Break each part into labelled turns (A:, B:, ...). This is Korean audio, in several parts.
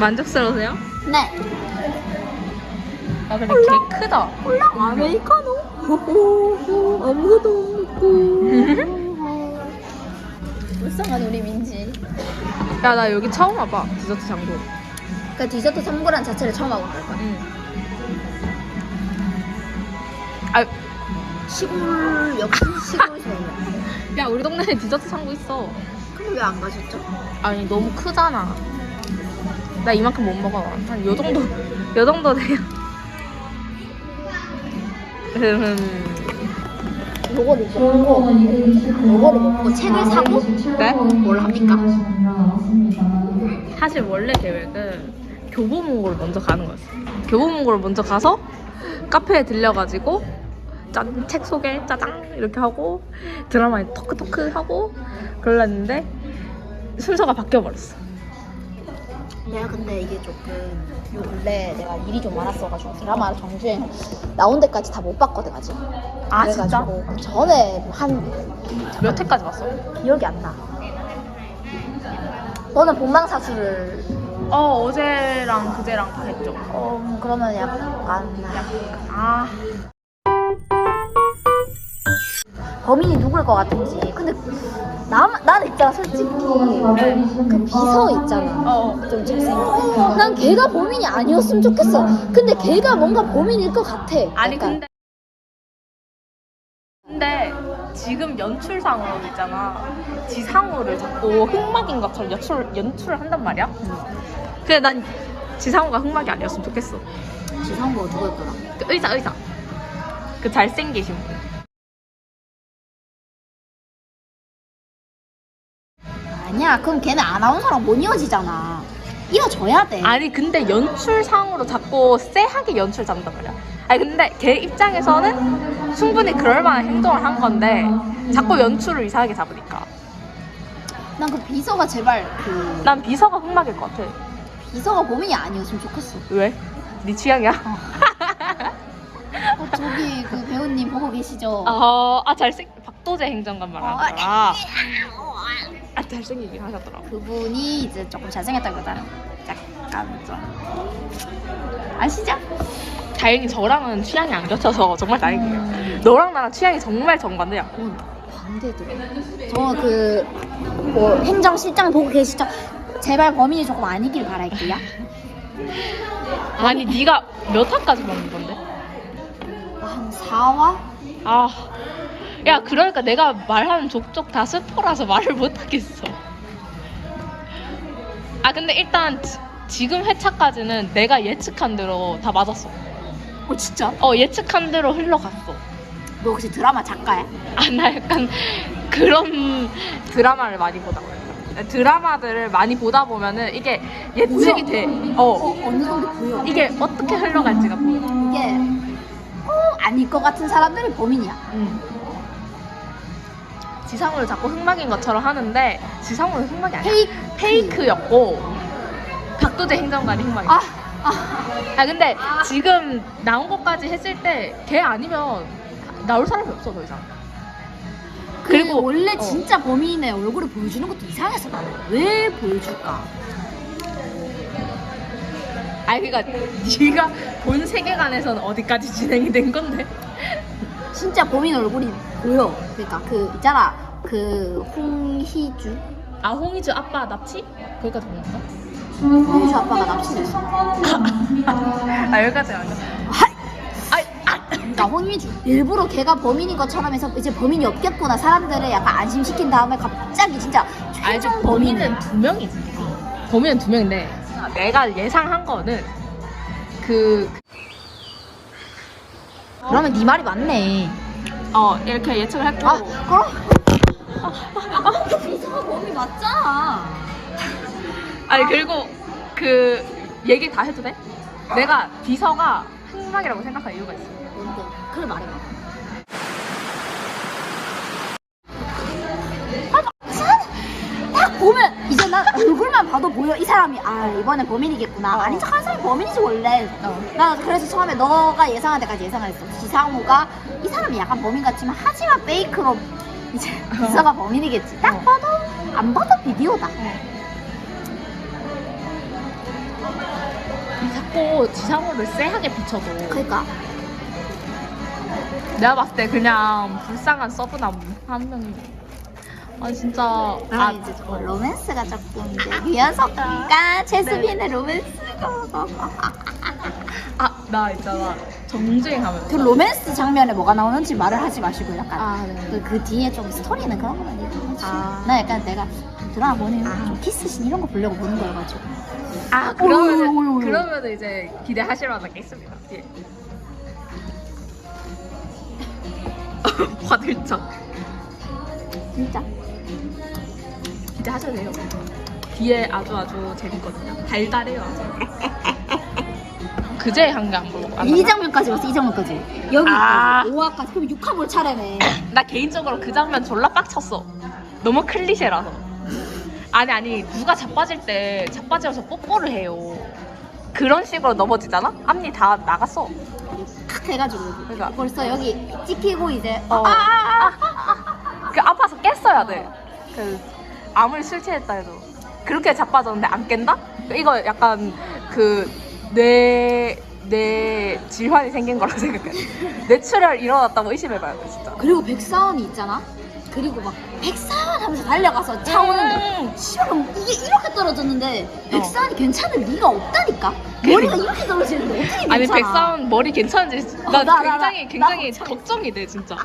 A: 만족스러우세요?
B: 네.
A: 아 근데 개 크다.
B: 아메리카노. 아무것도 없고. 불쌍한 우리 민지.
A: 야 나 여기 처음 와봐 디저트 장고.
B: 그 디저트 선물한 자체를 처음 하고 갈 거야.
A: 응. 아,
B: 시골 역시 시골 소녀.
A: 야 우리 동네에 디저트 창고 있어.
B: 근데 왜 안 가셨죠?
A: 아니 너무 크잖아. 나 이만큼 못 먹어. 한 요 정도, 요 정도 돼요. 음,
B: 요거를 먹고 요거를 먹고 책을 사고
A: 네?
B: 뭘 합니까?
A: 사실 원래 계획은 교보문고를 먼저 가는 거였어. 교보문고를 먼저 가서 카페에 들려가지고 짠, 책 소개 짜장 이렇게 하고 드라마에 토크토크 하고 그러려는데 순서가 바뀌어버렸어.
B: 내가 근데 이게 조금 요 근래 내가 일이 좀 많았어가지고 드라마 정주행 나온 데까지 다 못 봤거든 아직.
A: 아, 진짜?
B: 그래가지고 그 전에
A: 한몇 회까지 봤어?
B: 기억이 안 나. 너는 본방사수를
A: 어 어제랑 그제랑 다 했죠.
B: 어 그러면 약간
A: 아
B: 범인이 누굴 것 같은지. 근데 나 나는 있잖아 솔직히 그 비서 있잖아.
A: 어.
B: 좀 잘생긴. 난 걔가 범인이 아니었으면 좋겠어. 근데 걔가 뭔가 범인일 것 같아.
A: 아니
B: 약간.
A: 근데 근데 지금 연출상으로 있잖아 지상우를 자꾸 흑막인 것처럼 연출 연출을 한단 말이야. 근데 난 지상우가 흑막이 아니었으면 좋겠어.
B: 지상구가 누구였더라?
A: 그 의사 의사 그 잘생기신 분.
B: 아니야. 그럼 걔는 아나운서랑 못 이어지잖아. 이어져야 돼.
A: 아니 근데 연출상으로 자꾸 쎄하게 연출 잡는단 말이야. 아니 근데 걔 입장에서는 충분히 그럴 만한 행동을 한 건데 자꾸 연출을 이상하게 잡으니까.
B: 난 그 비서가 제발 그
A: 난 비서가 흑막일 것 같아.
B: 비서가 범인이 아니었으면 좋겠어.
A: 왜? 네 취향이야?
B: 어, 저기 그 배우님 보고 계시죠?
A: 어, 아 잘생 박도재 행정관 말하는
B: 어,
A: 거야. 아 잘생기긴 하셨더라.
B: 그분이 이제 조금 잘생겼다기보다는 약간 좀 아시죠?
A: 다행히 저랑은 취향이 안 겹쳐서 정말 다행이에요.
B: 음.
A: 너랑 나랑 취향이 정말 정반대야.
B: 어, 반대더라. 저그 뭐 행정실장 보고 계시죠? 제발 범인이 조금 아니길 바랄게요.
A: 아니 네가 몇 화까지 보는 건데?
B: 한 4화?
A: 아, 야 그러니까 내가 말하는 족족 다 스포라서 말을 못 하겠어. 아 근데 일단 지, 지금 회차까지는 내가 예측한 대로 다 맞았어.
B: 어 진짜?
A: 어 예측한 대로 흘러갔어.
B: 너 혹시 드라마 작가야?
A: 아 나 약간 그런 드라마를 많이 보다 드라마들을 많이 보다 보면은 이게 예측이 돼. 어
B: 어 어느 정도 보여.
A: 이게 어떻게 흘러갈지가 보여.
B: 이게 어 아닐 것 같은 사람들이 범인이야.
A: 음. 지상우를 자꾸 흑막인 것처럼 하는데 지상우는 흑막이 아니야.
B: 페이크.
A: 페이크였고 박도재 행정관이 흑막이야.
B: 아, 아.
A: 아 근데 지금 나온 것까지 했을 때 걔 아니면 나올 사람이 없어 더 이상.
B: 그리고
A: 그리고-
B: 원래
A: 어.
B: 진짜 범인의 얼굴을 보여주는 것도 이상했어 나는. 왜 보여줄까?
A: 아니 그러니까 네가 본 세계관에서는 어디까지 진행이 된 건데?
B: 진짜 범인 얼굴이 보여. 그러니까 그 있잖아 그 홍희주
A: 아 홍이주 아빠 납치? 거기까지 본 건가?
B: 홍희주 아빠가 납치됐어.
A: 아 여기까지 아니야. 아.
B: 그러니까 홍희주 일부러 걔가 범인인 것처럼 해서 이제 범인이 없겠구나 사람들을 약간 안심시킨 다음에 갑자기 진짜
A: 알지
B: 최종
A: 범인은
B: 범인은
A: 두 명이지. 범인은 두 명인데 내가 예상한 거는 그
B: 그 러면 네 말이 맞네.
A: 어 이렇게 예측을 했고
B: 아 그럼 비서가 범인 맞잖아.
A: 아니 그리고 그 얘기 다 해도 돼? 내가 비서가 흑막이라고 생각한 이유가 있어.
B: 뭔데? 그걸 말해봐. 난 얼굴만 봐도 보여. 이 사람이 아 이번엔 범인이겠구나.
A: 어.
B: 아닌 척 하는 사람이 범인이지 원래.
A: 어.
B: 나 그래서 처음에 너가 예상한 데까지 예상을 했어. 지상우가 이 사람이 약간 범인 같지만 하지만 페이크로 이제 비서가 범인이겠지. 딱
A: 어.
B: 봐도 안 봐도 비디오다.
A: 자꾸 지상호를 쎄하게 비춰도.
B: 그러니까.
A: 내가 봤을 때 그냥 불쌍한 서브남 한 명. 아 진짜.
B: 아,
A: 아
B: 이제 좀 로맨스가 조금 이제 미연석과 제스빈의 로맨스가
A: 아, 나 있잖아. 정주행 하면
B: 그 로맨스 장면에 뭐가 나오는지 말을 하지 마시고 약간
A: 아, 네.
B: 그, 그 뒤에 좀 스토리는 그런 거만 얘기하지
A: 아.
B: 나 약간 내가 드라마 보는 좀 키스씬 이런 거 보려고 보는 거여가지고.
A: 아 그러면. 그러면 이제 기대하실 만한 게 있습니다. 뒤에. 화들짝.
B: 진짜
A: 기대하셔도 돼요. 뒤에 아주 아주 재밌거든요. 달달해요. 그제 한 게 안 보고 안
B: 이? 장면까지 봤어 이 장면까지 여기까지
A: 아.
B: 5화까지 그럼 6화 볼 차례네
A: 나 개인적으로 그 장면 졸라 빡쳤어. 너무 클리셰라서. 아니 아니 누가 자빠질 때 자빠져서 뽀뽀를 해요. 그런 식으로 넘어지잖아? 앞니 다 나갔어.
B: 탁 해가지고
A: 그러니까.
B: 벌써 여기 찍히고 이제
A: 어.
B: 아, 아, 아,
A: 그 아파서 깼어야 돼. 그 아무리 술 취했다 해도 그렇게 자빠졌는데 안 깬다? 이거 약간 그 뇌 뇌 질환이 생긴 거라 생각해. 뇌출혈 일어났다고 의심해봐야 돼 진짜.
B: 그리고 백사원이 있잖아 그리고 막 백사원 하면서 달려가서 차 오는데
A: 음.
B: 씨발 이게 이렇게 떨어졌는데 백사원이 괜찮을 리가 없다니까 머리가 이렇게 떨어지는데 어떻게 괜찮아
A: 아니 백사원 머리 괜찮은지
B: 어,
A: 나
B: 나, 나, 나.
A: 굉장히
B: 나
A: 굉장히. 걱정이 돼 진짜.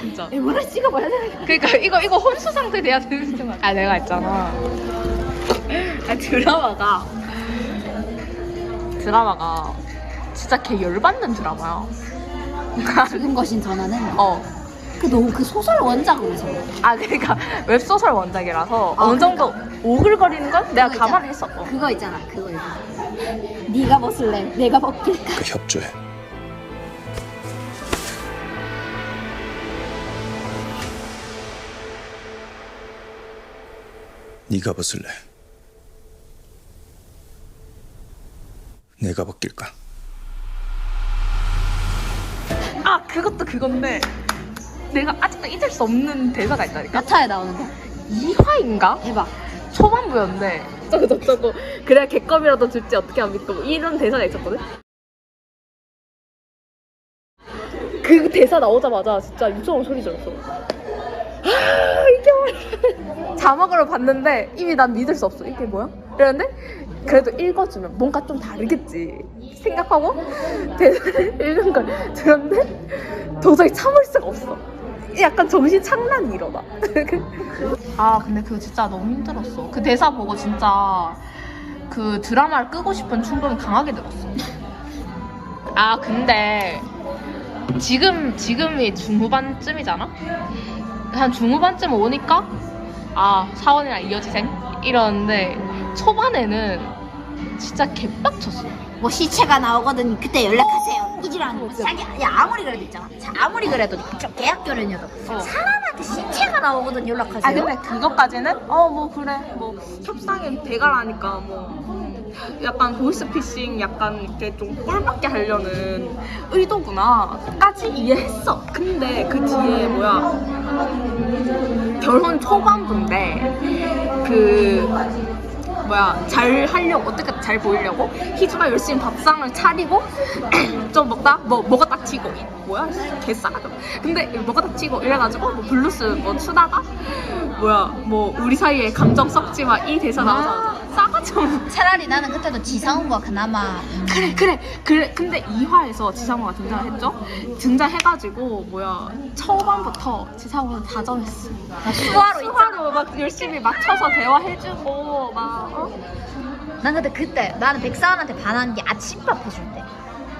A: 진짜.
B: 이거를 찍어봐야 되는
A: 그러니까 이거 이거 혼수 상태 돼야 되는 생각. 아 내가 있잖아. 아 드라마가 드라마가 진짜 개 열받는 드라마야.
B: 지금 거신 전화는
A: 어.
B: 그, 노, 그 소설 원작으로서
A: 아 그러니까 웹소설 원작이라서
B: 아,
A: 어느 정도 오글거리는 건 내가
B: 그거 있잖아.
A: 감안했어. 어.
B: 그거 있잖아 그거 있잖아 네가 벗을래 내가 벗길까
C: 그 협조해. 네가 벗을래? 내가 벗길까?
A: 아 그것도 그건데 내가 아직도 잊을 수 없는 대사가 있다니까.
B: 몇 화에 나오는데
A: 2화인가?
B: 대박
A: 초반부였는데 저거 저거 저거 그래야 개껌이라도 줄지 어떻게 안 믿고 뭐 이런 대사가 있었거든? 그 대사 나오자마자 진짜 유성으로 소리 질렀어 아 이게 뭐야? 자막으로 봤는데 이미 난 믿을 수 없어. 이게 뭐야? 이랬는데 그래도 읽어주면 뭔가 좀 다르겠지 생각하고 읽은 걸 들었는데 도저히 참을 수가 없어. 약간 정신 착란이 일어나. 아 근데 그거 진짜 너무 힘들었어. 그 대사 보고 진짜 그 드라마를 끄고 싶은 충동이 강하게 들었어. 아 근데 지금 지금이 중후반쯤이잖아 한 중후반쯤 오니까 아 사원이랑 이어지생? 이러는데 초반에는 진짜 개빡쳤어
B: 뭐 시체가 나오거든 그때 연락하세요. 이지랑 자기 야 아무리 그래도 있잖아. 자, 아무리 그래도 좀 계약 결혼이어도
A: 어.
B: 사람한테 시체가 나오거든 연락하세요.
A: 아 근데 그것까지는? 어 뭐 그래. 뭐 협상에 대가라니까 뭐 약간 보이스피싱 약간 이렇게 좀 꼴받게 하려는 의도구나까지 이해했어. 근데 그 뒤에 뭐야? 결혼 초반부인데 그 뭐야? 잘 하려고 어떻게 잘 보이려고? 희주가 열심히 밥상을 차리고 좀 먹다? 뭐 뭐가 딱 튀고? 뭐야? 개싸가지고. 근데 뭐가 딱 튀고? 이래가지고 뭐 블루스 뭐 추다가 뭐야? 뭐 우리 사이에 감정 썩지 마. 이 대사 나오자마자 싸가지고
B: 차라리 나는 그때도 지상우가 그나마.
A: 그래 그래 그래. 근데 2화에서 지상우가 등장을 했죠? 등장해가지고 뭐야 초반부터 지상우는 다정했어.
B: 수화로
A: 수화로 막 열심히 맞춰서 대화해주고 막 어?
B: 난 근데 그때 나는 백사원한테 반한 게 아침밥 해줄 때.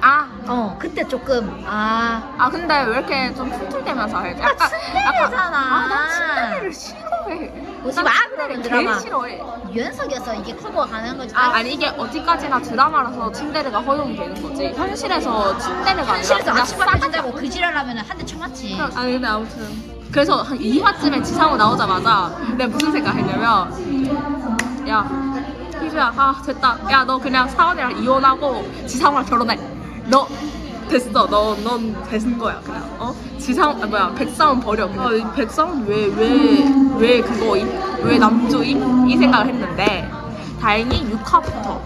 A: 아,
B: 어 그때 조금 아.
A: 아 근데 왜 이렇게 좀 툴툴대면서 해? 약간
B: 츤데레잖아.
A: 아나 츤데레를 싫어 해.
B: 오지
A: 난
B: 마, 그러면 드라마.
A: 개 싫어해.
B: 유연석이어서 이게 커버가 가능한 거지.
A: 아, 아니 이게 어디까지나 드라마라서 츤데레가 허용이 되는 거지. 현실에서 아니라
B: 현실에서
A: 그냥
B: 아침밥
A: 싸가지
B: 해준다고 그 지랄하면 한 대 쳐맞지.
A: 아니 근데 아무튼 그래서 한 2화쯤에 지상우 나오자마자 내가 무슨 생각했냐면 야 희주야 아 됐다 야 너 그냥 사원이랑 이혼하고 지상우랑 결혼해 너 됐어 너넌 되는 거야 그냥 어 지상 아 뭐야 백사원 버려 그냥 아, 이 백사원 왜왜 왜 그거임 왜 남조임 이 생각을 했는데 다행히 6화부터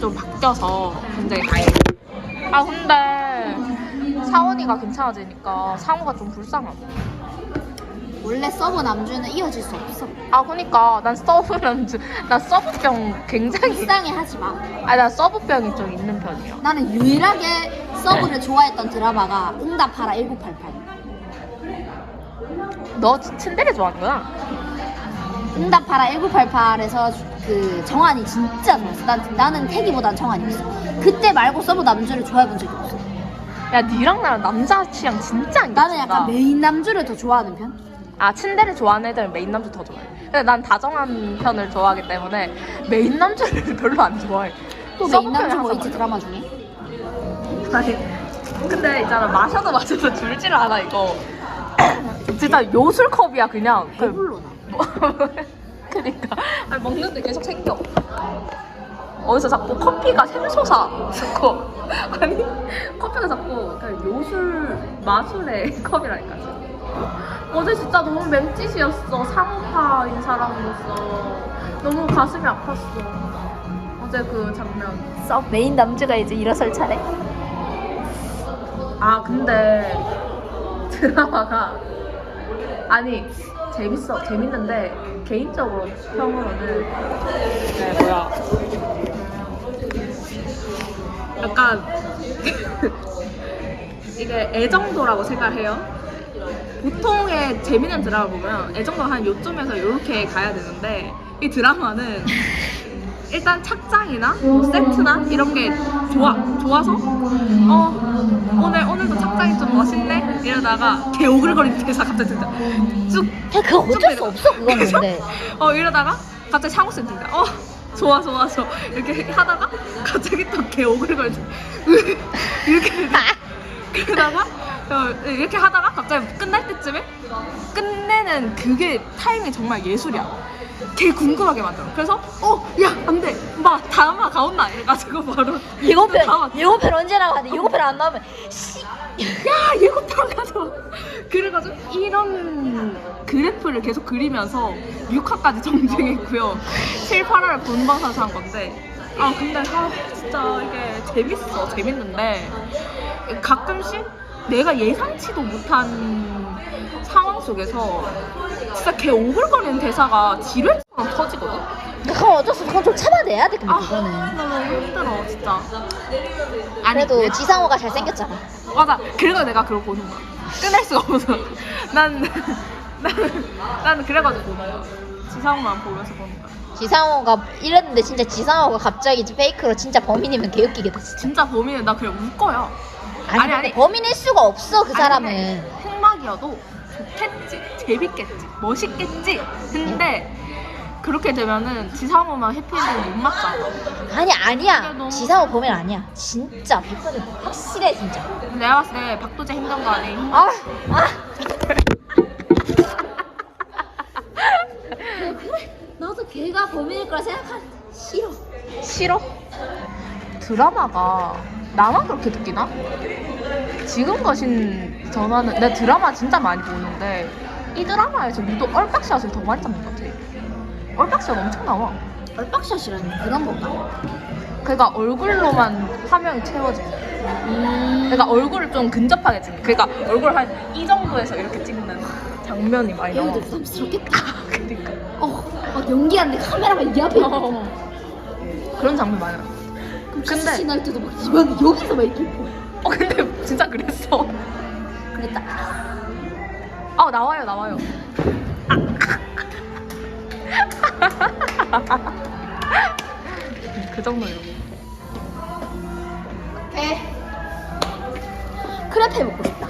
A: 좀 바뀌어서 굉장히 다행이야. 아 근데 사원이가 괜찮아지니까 상우가 좀 불쌍하고.
B: 원래 서브 남주는 이어질 수 없어.
A: 아 그니까 난 서브는 주- 난 서브병 굉장히
B: 불쌍해 하지 마.
A: 난 서브병이 좀 있는 편이야.
B: 나는 유일하게 서브를 좋아했던 드라마가 응답하라 1988.
A: 너 츤데레 좋아하는구나.
B: 응답하라 1988에서 그 정한이 진짜 좋았어. 난, 나는 태기보단 정한이었어. 그때 말고 서브 남주를 좋아해본 적이 없어.
A: 야 니랑 나랑 남자 취향 진짜 안
B: 나는
A: 겹친다.
B: 약간 메인 남주를 더 좋아하는 편?
A: 아 츤데레 좋아하는 애들은 메인 남주 더 좋아해. 근데 난 다정한 편을 좋아하기 때문에 메인 남주를 별로 안 좋아해.
B: 또 메인 남주 뭐 있지 드라마 중에?
A: 아니 근데 있잖아 마셔도 마셔도 줄질 않아 이거. 진짜 요술컵이야 그냥. 그
B: 배불러 나.
A: 뭐, 그니까 아니, 먹는데 계속 생겨 어디서 자꾸 커피가 샘솟아 자꾸 아니 커피가 자꾸 그냥 요술 마술의 컵이라니까. 어제 진짜 너무 맹짓이었어 상파인 사람으로서 너무 가슴이 아팠어 어제 그 장면
B: 서 메인 남주가 이제 일어설 차례?
A: 아 근데 드라마가 아니 재밌어 재밌는데 개인적으로 평으로는 네 뭐야 약간 이게 애정도라고 생각해요. 보통의 재밌는 드라마 보면 애정도 한 요쯤에서 이렇게 가야 되는데 이 드라마는 일단 착장이나 뭐 세트나 이런 게 좋아 좋아서? 어 오늘 오늘도 착장이 좀 멋있네? 이러다가 개 오글거리는 대사 갑자기 등장 쭉.
B: 야, 그거 어쩔 수 없어,
A: 그래서?
B: 근데.
A: 어 이러다가 갑자기 상우쌤 등장 어 좋아 좋아 좋아. 이렇게 하다가 갑자기 또 개 오글거리는 이렇게 그러다가 어, 이렇게 하다가 갑자기 끝날 때쯤에 끝내는 그게 타이밍이 정말 예술이야. 걔 궁금하게 만들어. 그래서 어, 야, 안 돼. 막 다음화 가온나 이래가지고 바로
B: 예고편,
A: 다음화
B: 예고편 언제 나가는데 예고편 안 나오면 씨.
A: 야, 예고편 가져. 그래가지고 이런 그래프를 계속 그리면서 6화까지 정주행했고요. 7, 8화를 본방사수 한 건데 아 근데 아, 진짜 이게 재밌어. 재밌는데 가끔씩 내가 예상치도 못한 상황 속에서 진짜 걔 오글거리는 대사가 터지거든?
B: 그건 어쩔 수 없어. 그건 좀 참아내야 돼, 근데
A: 아,
B: 그거는.
A: 나 너무 힘들어, 진짜.
B: 그래도
A: 왜-
B: 지상호가 잘생겼잖아.
A: 맞아. 그래서 내가 그걸 보는 거야. 끝낼 수가 없어. 난, 난, 나는 그래가지고. 지상만 보면서 보는 거야.
B: 지상호가 이랬는데 진짜 지상호가 갑자기 페이크로 진짜 범인이면 개웃기겠다 진짜.
A: 진짜 범인은 나 그냥 울 거야.
B: 아니,
A: 아니, 아니.
B: 범인일 수가 없어 그
A: 아니,
B: 사람은.
A: 근데 흑막이어도 좋겠지. 재밌겠지. 멋있겠지. 근데 그렇게 되면은 지상호만 해피엔딩 못 맞잖아.
B: 아니 아니야.
A: 그래도-
B: 지상호 범인 아니야. 진짜 100% 확실해 진짜.
A: 내가 봤을 때 박도재 행정관이
B: 아 아. 나도 걔가 범인일 거라 생각하 싫어.
A: 싫어? 드라마가 나만 그렇게 느끼나? 지금 거신 전화는 내 드라마 진짜 많이 보는데 이 드라마에서 유독 얼박샷을 더 많이 잡는 것 같아. 얼박샷 엄청 나와.
B: 얼빡샷이라니 그런 건가?
A: 그러니까 얼굴로만 화면이 채워지는.
B: 음.
A: 그러니까 얼굴을 좀 근접하게 찍는. 그러니까 얼굴 한 이 정도에서 이렇게 찍는 장면이 많이 나와.
B: 배우들 부담스럽겠다.
A: 그러니까.
B: 어, 막 연기하는데 카메라가 이 앞에 있고.
A: 어. 그런 장면 많아. 근데-
B: 근데 날 때도 막 이만 여기서 막 이렇게 있고.
A: 어 근데 진짜 그랬어.
B: 그랬다.
A: 아 나와요 나와요. 그 정도요.
B: 배. 크레페 먹고 싶다.